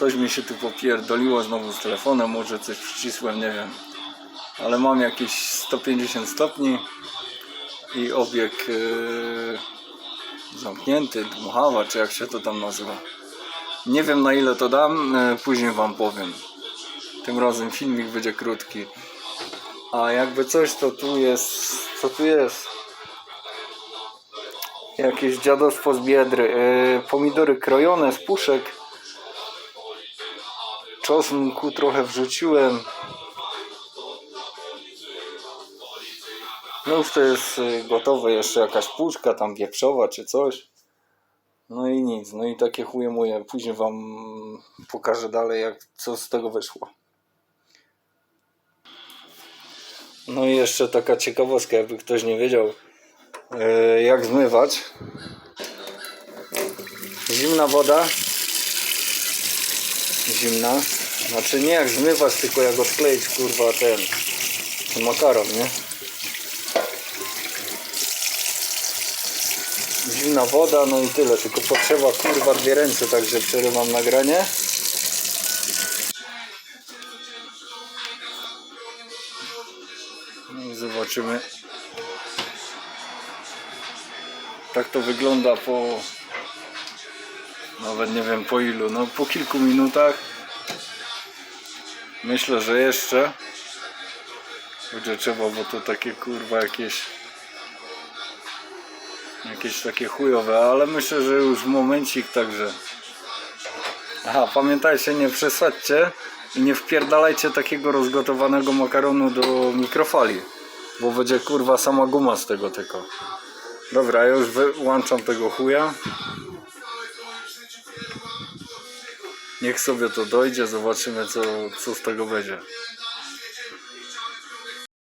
Coś mi się tu popierdoliło znowu z telefonem, może coś przycisłem, nie wiem. Ale mam jakieś 150 stopni i obieg yy, zamknięty, dmuchawa, czy jak się to tam nazywa. Nie wiem na ile to dam, yy, później wam powiem. Tym razem filmik będzie krótki. A jakby coś to tu jest, co tu jest? Jakieś dziadostwo z biedry. Yy, pomidory krojone z puszek. Czosnku trochę wrzuciłem. No już to jest y, gotowe, jeszcze jakaś puszka tam wieprzowa czy coś. No i nic, no i takie chuje moje. Później wam pokażę dalej jak co z tego wyszło. No i jeszcze taka ciekawostka, jakby ktoś nie wiedział y, jak zmywać. Zimna woda. Zimna. Znaczy nie jak zmywać, tylko jak odkleić kurwa ten makaron, nie? Zimna woda, no i tyle, tylko potrzeba kurwa dwie ręce, także przerywam nagranie. No i zobaczymy. Tak to wygląda po nawet nie wiem po ilu, no po kilku minutach. Myślę, że jeszcze będzie trzeba, bo to takie kurwa jakieś jakieś takie chujowe, ale myślę, że już momencik także. Aha, pamiętajcie, nie przesadźcie i nie wpierdalajcie takiego rozgotowanego makaronu do mikrofali, bo będzie kurwa sama guma z tego tylko. Dobra, ja już wyłączam tego chuja. Niech sobie to dojdzie, zobaczymy co, co z tego będzie.